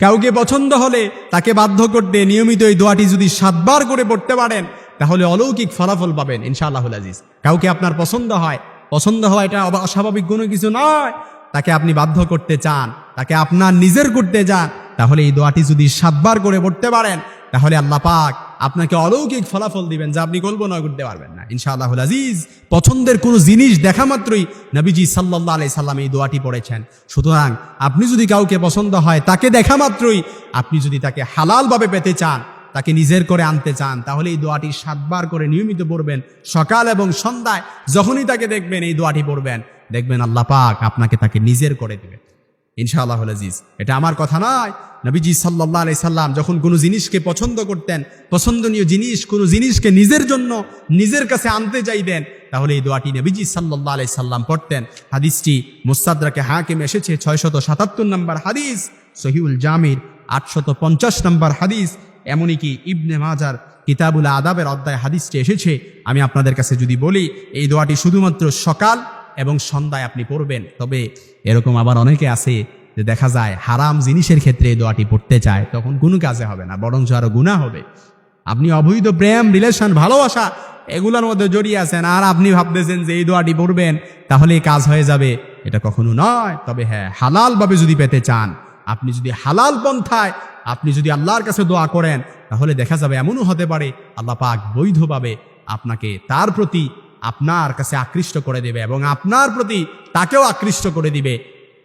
কাউকে পছন্দ হলে তাকে বাধ্য করতে নিয়মিত এই দোয়াটি যদি সাতবার করে পড়তে পারেন, তাহলে অলৌকিক ফলাফল পাবেন ইনশাআল্লাহুল আজিজ। কাউকে আপনার পছন্দ হয় পছন্দ হয় এটা অস্বাভাবিক কোনো কিছু নয়। তাকে আপনি বাধ্য করতে চান, তাকে আপনার নিজের করতে চান তাহলে এই দোয়াটি যদি সাতবার করে পড়তে পারেন, তাহলে আল্লাহ পাক আপনাকে অলৌকিক ফলাফল দিবেন যা আপনি কল্পনা করতে পারবেন না। ইনশাআল্লাহ আজিজ, পছন্দের কোনো জিনিস দেখা মাত্রই নবীজি সাল্লাহ আলাই সাল্লাম এই দোয়াটি পড়েছেন। সুতরাং আপনি যদি কাউকে পছন্দ হয়, তাকে দেখা মাত্রই আপনি যদি তাকে হালালভাবে পেতে চান, তাকে নিজের করে আনতে চান, তাহলে এই দোয়াটি সাতবার করে নিয়মিত পড়বেন। সকাল এবং সন্ধ্যায় যখনই তাকে দেখবেন, এই দোয়াটি পড়বেন। দেখবেন আল্লাহ পাক আপনাকে তাকে নিজের করে দিবেন। ইনশাআল্লাহ আজিজ। এটা আমার কথা নয়। নবীজি সাল্লাহ আলাই সাল্লাম যখন কোনো জিনিসকে পছন্দ করতেন, পছন্দনীয় জিনিস কোনো জিনিসকে নিজের জন্য নিজের কাছে আনতে চাইতেন, তাহলে এই দোয়াটি নবীজি সাল্লাহ আলাই সাল্লাম পড়তেন। হাদিসটি মুস্তাদরাকে হাকিম এসেছে, ছয়শত সাতাত্তর নম্বর হাদিস সহিউল জামির আটশত পঞ্চাশ নম্বর হাদিস এমনই কি ইবনে মাজার কিতাবুল আদাবের অধ্যায় হাদিসটি এসেছে। আমি আপনাদের কাছে যদি বলি, এই দোয়াটি শুধুমাত্র সকাল এবং সন্ধ্যায় আপনি পড়বেন। তবে এরকম আবার অনেকে আছে যে দেখা যায় হারাম জিনিসের ক্ষেত্রে এই দোয়াটি পড়তে চায়, তখন কোনো কাজে হবে না, বরঞ্চ আরও গুণা হবে। আপনি অবৈধ প্রেম রিলেশন ভালোবাসা এগুলোর মধ্যে জড়িয়ে আছেন, আর আপনি ভাবতেছেন যে এই দোয়াটি পড়বেন, তাহলে কাজ হয়ে যাবে। এটা কখনো নয়, তবে হ্যাঁ হালালভাবে যদি পেতে চান, আপনি যদি হালাল পন্থায় আপনি যদি আল্লাহর কাছে দোয়া করেন, তাহলে দেখা যাবে এমনও হতে পারে, আল্লাহ পাক বৈধভাবে আপনাকে তার প্রতি আপনার কাছে আকৃষ্ট করে দেবে এবং আপনার প্রতি তাকেও আকৃষ্ট করে দিবে।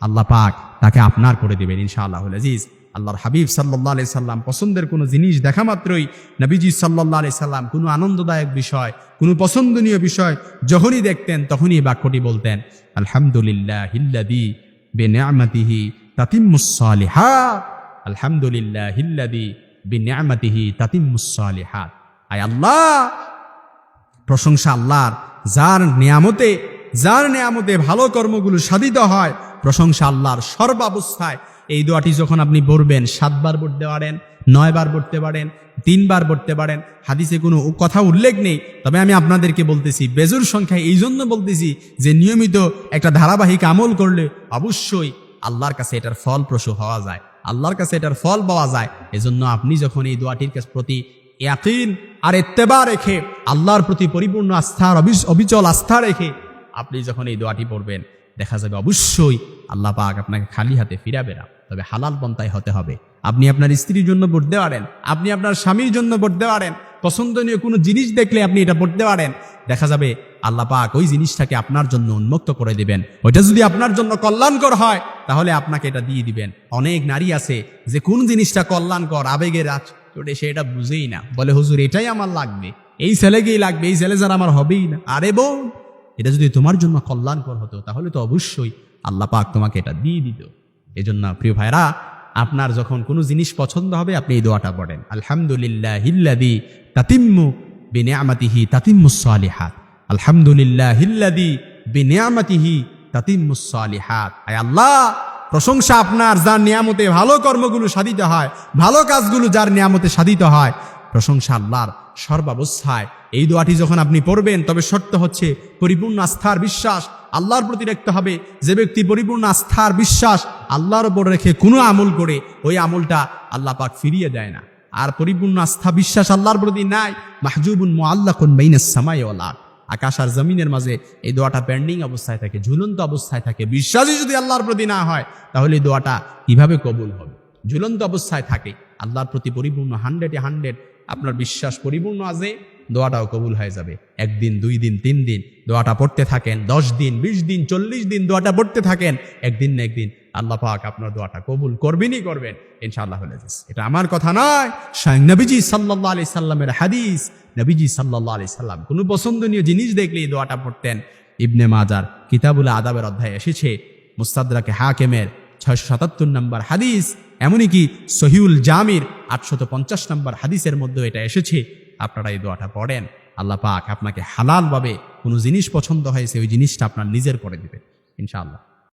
আল্লাহ পাক তাকে আপনার করে দিবেন ইনশাআল্লাহ আজিজ। আল্লাহর হাবিব সাল্লাহ আলি সাল্লাম পছন্দের কোনো জিনিস দেখা মাত্রই নবীজি সাল্লাহ আলি সাল্লাম কোনো আনন্দদায়ক বিষয়, কোনো পছন্দনীয় বিষয় যখনই দেখতেন তখনই বাক্যটি বলতেন আলহামদুলিল্লাহ হিল্লাদি বে নিয়ামতিহি তাতিমুসালিহাত আলহামদুলিল্লাহ হিল্লাদি বে নিয়ামতিহি তাতিমুসালিহাত আয় আল্লাহ প্রশংসা আল্লাহর। যার নিয়ামতে যার নিয়ামতে ভালো কর্মগুলো সাধিত হয়, প্রশংসা আল্লাহর সর্বাবস্থায়। এই দোয়াটি যখন আপনি পড়বেন, সাতবার পড়তে পারেন, নয়বার পড়তে পারেন, তিনবার পড়তে পারেন, হাদিসে কোনো কথা উল্লেখ নেই, তবে আমি আপনাদেরকে বলতেছি, বেজুর সংখ্যায় এই জন্য বলতেছি যে নিয়মিত একটা ধারাবাহিক আমল করলে অবশ্যই আল্লাহর কাছে এটার ফলপ্রসূ হওয়া যায়। আল্লাহর কাছে এটার ফল পাওয়া যায়। এজন্য আপনি যখন এই দোয়াটির প্রতি ইয়াকিন আর এত্তেবা রেখে, আল্লাহর প্রতি পরিপূর্ণ আস্থার অবিচল আস্থা রেখে আপনি যখন এই দোয়াটি পড়বেন, দেখা যাবে অবশ্যই আল্লাহ পাক আপনাকে খালি হাতে ফিরাবে না। তবে হালাল পন্থায় হতে হবে। আপনি আপনার স্ত্রীর জন্য পড়তে পারেন, আপনি আপনার স্বামীর জন্য পড়তে পারেন, পছন্দনীয় কোনো জিনিস দেখলে আপনি এটা পড়তে পারেন। দেখা যাবে আল্লাহ পাক ওই জিনিসটাকে আপনার জন্য উন্মুক্ত করে দিবেন। ওইটা যদি আপনার জন্য কল্যাণকর হয়, তাহলে আপনাকে এটা দিয়ে দিবেন। অনেক নারী আছে যে, কোন জিনিসটা কল্যাণকর, আবেগের আজ সে এটা বুঝেই না। বলে, হুজুর, এটাই আমার লাগবে। এই ছেলেকেই লাগবে, এই ছেলে যারা আমার হবেই না। আরে বোন, এটা যদি তোমার জন্য কল্যাণকর হতো, তাহলে তো অবশ্যই আল্লাহ পাক তোমাকে এটা দিয়ে দিত। এজন্য প্রিয় ভাইরা আপনার যখন কোনো জিনিস পছন্দ হবে, আপনি এই দোয়াটা পড়েন। আলহামদুলিল্লাহ হিল্লাদি তাতিম্মু বিনিয়ামাতিহি তাতিম্মু সালিহাত। আলহামদুলিল্লাহ হিল্লাদি বিনিয়ামাতিহি তাতিম্মু সালিহাত। আয় আল্লাহ প্রশংসা আপনার, যার নিয়ামতে ভালো কর্মগুলো সাধিত হয়, ভালো কাজগুলো যার নিয়ামতে সাধিত হয়। প্রশংসা আল্লাহর সর্বাবস্থায়। এই দোয়াটি যখন আপনি পড়বেন, তবে শর্ত হচ্ছে পরিপূর্ণ আস্থার বিশ্বাস। আল্লাহর প্রতি রাখতে হবে, যে ব্যক্তি পরিপূর্ণ আস্থার বিশ্বাস আল্লাহর উপর রেখে কোনো আমল করে, ওই আমলটা আল্লাহ পাক ফিরিয়ে দেয় না। আর পরিপূর্ণ আস্থা বিশ্বাস আল্লাহর প্রতি নাই। মাহজুবুন মোয়াল্লাকুন বাইনাস সামাই ওয়াল। আকাশ আর জমিনের মাঝে এই দোয়াটা পেন্ডিং অবস্থায় থাকে, ঝুলন্ত অবস্থায় থাকে। বিশ্বাসই যদি আল্লাহর প্রতি না হয়, তাহলে এই দোয়াটা কীভাবে কবুল হবে? ঝুলন্ত অবস্থায় থাকে। আল্লাহর প্রতি পরিপূর্ণ হান্ড্রেডে হান্ড্রেড আপনার বিশ্বাস পরিপূর্ণ আছে। দোয়াটাও কবুল হয়ে যাবে। একদিন, দুই দিন, তিন দিন দোয়াটা পড়তে থাকেন, দশ দিন, বিশ দিন, চল্লিশ দিন দোয়াটা পড়তে থাকেন, একদিন না একদিন আল্লাহ পাক আপনার দোয়াটা কবুল করবেনই করবেন, ইনশাআল্লাহ হলে এটা আমার কথা নয়, স্বয়ং নবীজি সাল্লাহ আলি সাল্লামের হাদিস, নবীজি সাল্লাহ আলি সাল্লাম। কোনো পছন্দনীয় জিনিস দেখলে এই দোয়াটা পড়তেন। ইবনে মাজার কিতাবুল আদাবের অধ্যায় এসেছে, মুস্তাদরাকে হাকেমের ছয়শো সাতাত্তর নম্বর হাদিস এমনই কি সহিউল জামির আটশত পঞ্চাশ নম্বর হাদিসের মধ্যে এটা এসেছে। আপনারা এই দোয়াটা পড়েন। আল্লাহ পাক আপনাকে হালালভাবে কোনো জিনিস পছন্দ হয়েছে, ওই জিনিসটা আপনার নিজের করে দেবে ইনশাআল্লাহ।